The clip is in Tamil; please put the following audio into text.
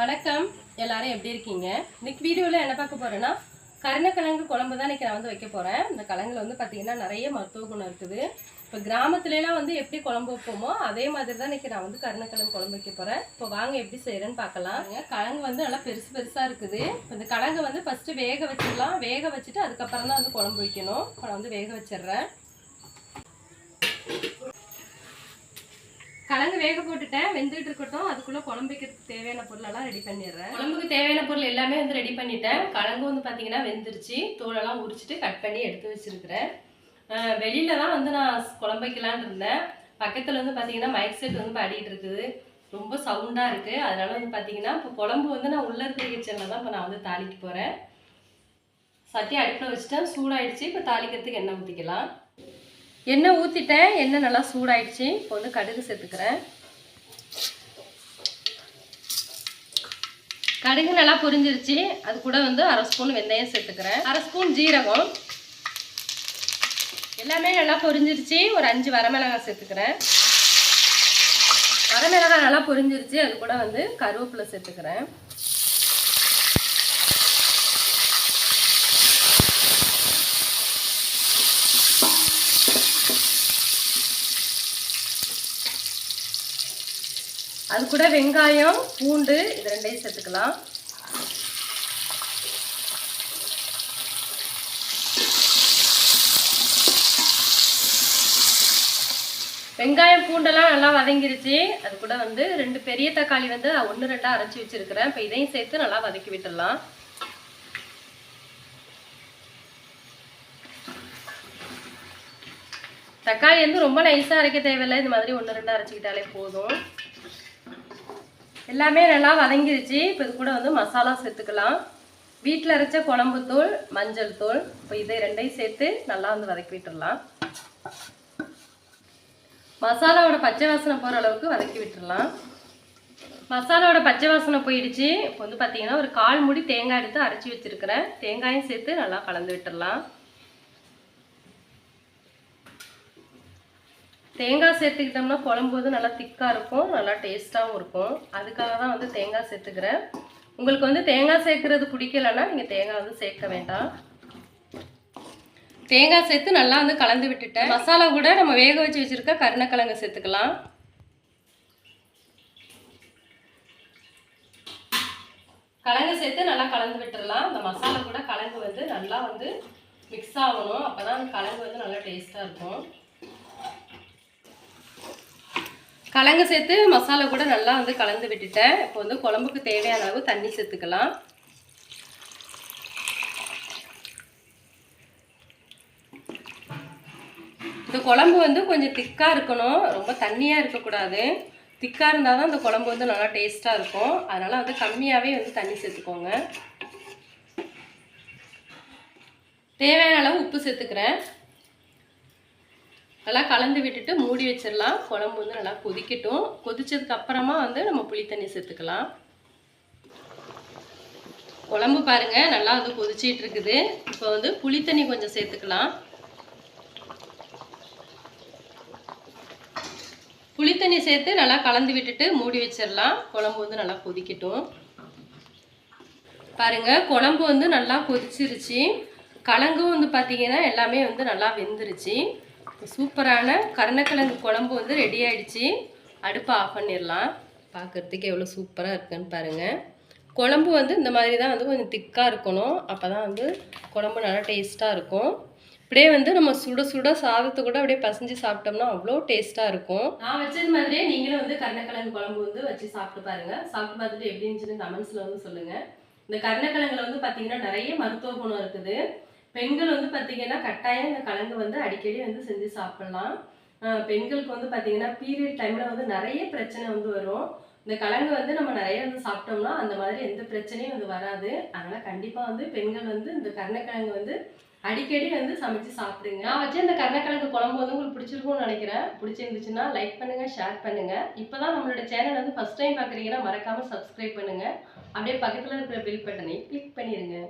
வணக்கம். எல்லாரும் எப்படி இருக்கீங்க? இன்னைக்கு வீடியோவில் என்ன பார்க்க போகிறேன்னா கருணக்கிழங்கு குழம்பு தான் இன்றைக்கி நான் வந்து வைக்க போகிறேன் இந்த கிழங்குல வந்து பார்த்தீங்கன்னா நிறைய மருத்துவ குணம் இருக்குது. இப்போ கிராமத்துலலாம் வந்து எப்படி குழம்பு வைப்போமோ அதே மாதிரி தான் இன்றைக்கி நான் வந்து கருணக்கிழங்கு குழம்பு வைக்க போகிறேன் இப்போ வாங்க எப்படி செய்கிறேன்னு பார்க்கலாம். கிழங்கு வந்து நல்லா பெருசு பெருசாக இருக்குது. இப்போ இந்த கிழங்கு வந்து ஃபஸ்ட்டு வேக வச்சிடலாம். வேக வச்சுட்டு அதுக்கப்புறம் தான் வந்து குழம்பு வைக்கணும். இப்போ நான் வந்து வேக வச்சிடுறேன். கிழங்கு வேக போட்டுட்டேன் வெந்துட்டு இருக்கட்டும். அதுக்குள்ள குழம்புக்கு தேவையான பொருளெல்லாம் ரெடி பண்ணிடுறேன். குழம்புக்கு தேவையான பொருள் எல்லாமே வந்து ரெடி பண்ணிட்டேன். கலங்கு வந்து பார்த்தீங்கன்னா வெந்துருச்சு. தோலெல்லாம் உரிச்சிட்டு கட் பண்ணி எடுத்து வச்சிருக்கிறேன். வெளியில தான் வந்து நான் குழம்பு வைக்கலான்னு இருந்தேன். பக்கத்துல வந்து பார்த்தீங்கன்னா மைக் செட் வந்து பாடிட்டு இருக்குது. ரொம்ப சவுண்டா இருக்கு. அதனால வந்து பார்த்தீங்கன்னா இப்போ குழம்பு வந்து நான் உள்ள இருக்கிற கிச்சனில் தான் இப்போ நான் வந்து தாளிக்க போறேன். சட்டி அடுப்பில் வச்சுட்டேன். சூடாயிடுச்சு. இப்போ தாளிக்கிறதுக்கு எண்ணெய் ஊற்றிக்கலாம் எண்ணெய் ஊற்றிட்டேன் எண்ணெய் நல்லா சூடாயிடுச்சு. இப்போ வந்து கடுகு சேர்த்துக்கிறேன். கடுகு நல்லா பொரிஞ்சிருச்சு. அது கூட வந்து அரை ஸ்பூன் வெந்தயம் சேர்த்துக்கிறேன். அரை ஸ்பூன் ஜீரகம். எல்லாமே நல்லா பொரிஞ்சிருச்சு. ஒரு அஞ்சு வரமிளகாய் சேர்த்துக்கிறேன். வரமிளகாய் நல்லா பொரிஞ்சிருச்சு. அது கூட வந்து கருவேப்பிலை சேர்த்துக்கிறேன். அது கூட வெங்காயம் பூண்டு இது ரெண்டையும் சேர்த்துக்கலாம். வெங்காயம் பூண்டெல்லாம் நல்லா வதங்கிருச்சு. அது கூட வந்து ரெண்டு பெரிய தக்காளி வந்து ஒன்று ரெண்டாக அரைச்சி வச்சிருக்கிறேன். இப்போ இதையும் சேர்த்து நல்லா வதக்கி விட்டுடலாம். தக்காளி வந்து ரொம்ப நைஸாக அரைக்க தேவையில்லை. இது மாதிரி ஒன்று ரெண்டாக அரைச்சிக்கிட்டாலே போதும். எல்லாமே நல்லா வதங்கிருச்சு. இப்போ இது கூட வந்து மசாலா சேர்த்துக்கலாம். வீட்டில் அரைச்ச குழம்பு தூள் மஞ்சள் தூள் இப்போ இதை ரெண்டையும் சேர்த்து நல்லா வந்து வதக்கி விட்டுடலாம் மசாலாவோட பச்சை வாசனை போகிற அளவுக்கு வதக்கி விட்டுடலாம் மசாலாவோட பச்சை வாசனை போயிடுச்சு. இப்போ வந்து பார்த்தீங்கன்னா ஒரு கால் மூடி தேங்காய் எடுத்து அரைச்சி வச்சிருக்கிறேன். தேங்காயும் சேர்த்து நல்லா கலந்து விட்டுடலாம் தேங்காய் சேர்த்துக்கிட்டோம்னா குழம்பு வந்து நல்லா திக்காக இருக்கும் நல்லா டேஸ்ட்டாகவும் இருக்கும். அதுக்காக தான் வந்து தேங்காய் சேர்த்துக்கிறேன். உங்களுக்கு வந்து தேங்காய் சேர்க்கறது பிடிக்கலன்னா நீங்கள் தேங்காய் வந்து சேர்க்க வேண்டாம். தேங்காய் சேர்த்து நல்லா வந்து கலந்து விட்டுட்டேன். மசாலா கூட நம்ம வேக வச்சு வச்சுருக்க கருணக்கிழங்கு சேர்த்துக்கலாம். கலங்கு சேர்த்து நல்லா கலந்து விட்டுடலாம் அந்த மசாலா கூட கிழங்கு வந்து நல்லா வந்து மிக்ஸ் ஆகணும். அப்போ தான் கலங்கு வந்து நல்லா டேஸ்ட்டாக இருக்கும். கலங்க சேர்த்து மசாலா கூட நல்லா வந்து கலந்து விட்டுட்டேன். இப்போ வந்து குழம்புக்கு தேவையான அளவு தண்ணி சேர்த்துக்கலாம். இந்த குழம்பு வந்து கொஞ்சம் திக்காக இருக்கணும். ரொம்ப தண்ணியாக இருக்கக்கூடாது. திக்காக இருந்தால் தான் இந்த குழம்பு வந்து நல்லா டேஸ்ட்டாக இருக்கும். அதனால் வந்து கம்மியாகவே வந்து தண்ணி சேர்த்துக்கோங்க. தேவையான அளவு உப்பு சேர்த்துக்கிறேன். நல்லா கலந்து விட்டுட்டு மூடி வச்சிடலாம். குழம்பு வந்து நல்லா கொதிக்கட்டும். கொதிச்சதுக்கு அப்புறமா வந்து நம்ம புளி தண்ணி சேர்த்துக்கலாம். குழம்பு பாருங்க நல்லா வந்து கொதிச்சிட்டு இருக்குது. இப்போ வந்து புளி தண்ணி கொஞ்சம் சேர்த்துக்கலாம். புளி தண்ணி சேர்த்து நல்லா கலந்து விட்டுட்டு மூடி வச்சிடலாம். குழம்பு வந்து நல்லா கொதிக்கட்டும். பாருங்க குழம்பு வந்து நல்லா கொதிச்சிருச்சு. கலங்கும் வந்து பார்த்தீங்கன்னா எல்லாமே வந்து நல்லா வெந்துருச்சு. சூப்பரான கருணக்கிழங்கு குழம்பு வந்து ரெடி ஆகிடுச்சி அடுப்பை ஆஃப் பண்ணிடலாம். பார்க்குறதுக்கு எவ்வளோ சூப்பராக இருக்குன்னு பாருங்கள் குழம்பு வந்து இந்த மாதிரி தான் வந்து கொஞ்சம் திக்காக இருக்கணும். அப்போ தான் வந்து குழம்பு நல்லா டேஸ்ட்டாக இருக்கும். இப்படியே வந்து நம்ம சுட சுட சாதத்தை கூட அப்படியே பசஞ்சு சாப்பிட்டோம்னா அவ்வளோ டேஸ்ட்டாக இருக்கும். நான் வச்சது மாதிரியே நீங்களும் வந்து கருணக்கிழங்கு குழம்பு வந்து வச்சு சாப்பிட்டு பாருங்க. சாப்பிட்டு பார்த்துட்டு எப்படி இருந்துச்சுன்னு கமெண்ட்ஸில் வந்து சொல்லுங்கள் இந்த கருணக்கிழங்குல வந்து பார்த்தீங்கன்னா நிறைய மருத்துவ குணம் இருக்குது. பெண்கள் வந்து பார்த்தீங்கன்னா கட்டாயம் இந்த கிழங்கு வந்து அடிக்கடி வந்து செஞ்சு சாப்பிட்லாம். பெண்களுக்கு வந்து பார்த்தீங்கன்னா பீரியட் டைமில் வந்து நிறைய பிரச்சனை வந்து வரும். இந்த கிழங்கு வந்து நம்ம நிறைய வந்து சாப்பிட்டோம்னா அந்த மாதிரி எந்த பிரச்சனையும் வந்து வராது. அதனால் கண்டிப்பாக வந்து பெண்கள் வந்து இந்த கருணக்கிழங்கு வந்து அடிக்கடி வந்து சமைச்சு சாப்பிடுங்க. நான் வச்சு இந்த கருணக்கிழங்கு குழம்பு வந்து உங்களுக்கு பிடிச்சிருக்கும்னு நினைக்கிறேன். பிடிச்சிருந்துச்சுன்னா லைக் பண்ணுங்கள் ஷேர் பண்ணுங்கள் இப்போ தான் நம்மளோட சேனல் வந்து ஃபஸ்ட் டைம் பார்க்குறீங்கன்னா மறக்காமல் சப்ஸ்கிரைப் பண்ணுங்கள் அப்படியே பக்கத்தில் இருக்கிற பெல் பட்டனை கிளிக் பண்ணிடுங்க